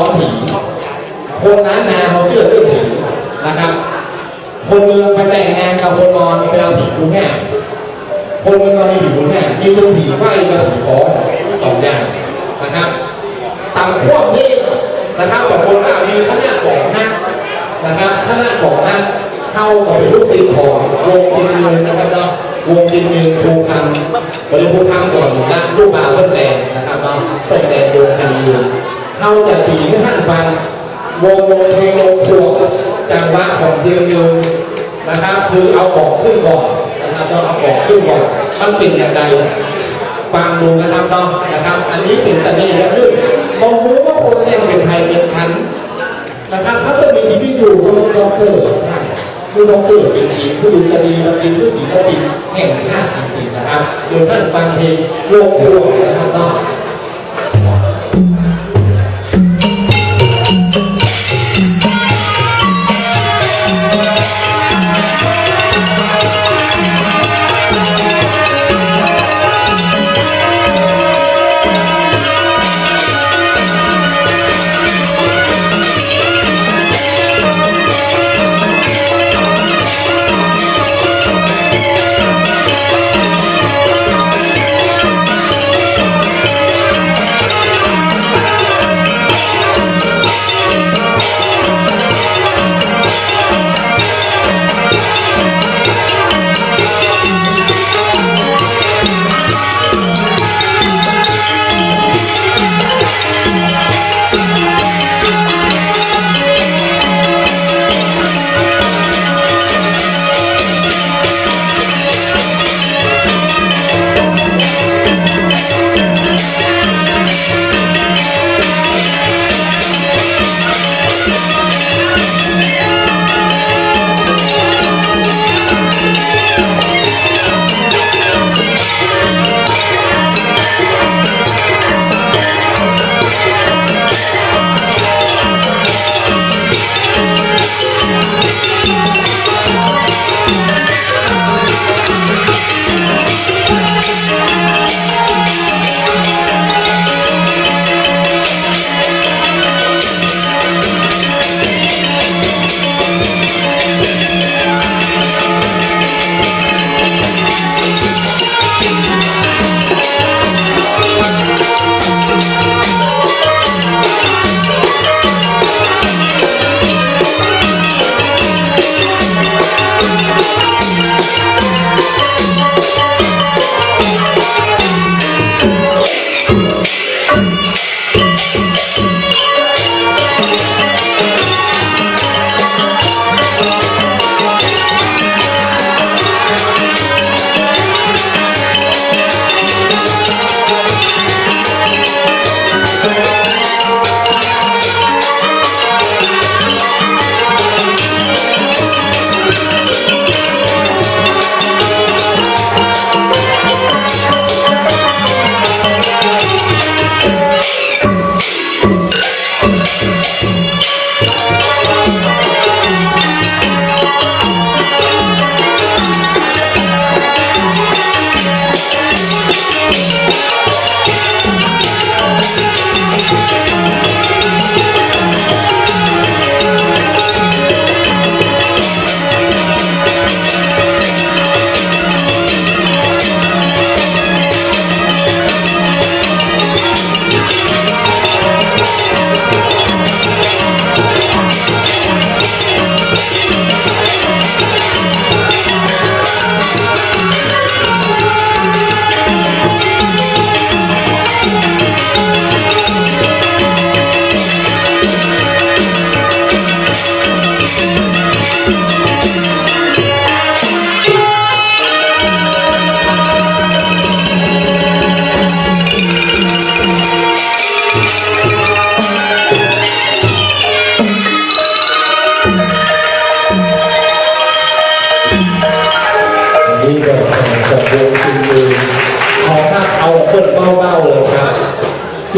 อนผีคนนั้นนาเขาเชื่อเรื่องผีนะครับ คนเมืองไปแต่งงานกับคนนอนไปเอาผีคุ้งแง่คนเมืองเรามีผีคุ้งแง่มีเรื่องผีไหว้กับผีฟ้องสองอย่างนะครับต่ามพวกนี้นะครับบางคนว่ามีขนาบอกนะนะครับขนาบอกนะเข้ากับเป็นลูกศิษย์ของวงจินเงินนะครับเนาะวงจินเงินครูคำบริภูคำก่อนนะลูกบาเพื่อแดงนะครับเนาะเพื่อนแดงวงจินเงิน เข้าจะตีให้ท่านฟังวงวงเพลงวงพวงจังหวะของเจียงยืนนะครับ คือเอาของขึ้นก่อนนะครับเราเอาของขึ้นก่อนมันเป็นอย่างไรฟังดูนะครับเนาะนะครับ อันนี้เป็นสน่ห์และคือมองรู้ว่าคนเนี่ยเป็นไทยเป็นคันนะครับถ้าจะมีชีวิตอยู่ก็ต้องด็อกเตอร์ได้คือด็อกเตอร์จริงๆคือดูคดีมาดินคือศิลปินแห่งชาติจริงๆนะครับเจอท่านฟังเพลงวงพวนะครับเนาะ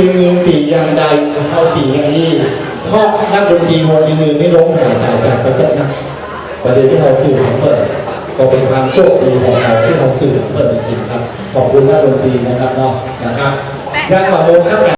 จึงมีตีอย่างใดเท่าตีอย่างนี้เพราะนักดนตรีวงจริงไม่ล้มหายตายจากประเทศนะประเด็นที่เราสื่อเปิดก็เป็นความโชคดีของเราที่เราสื่อเปิดจริงๆครับ ขอบคุณนักดนตรีนะครับเนาะนะครับงานต่าโมงครับ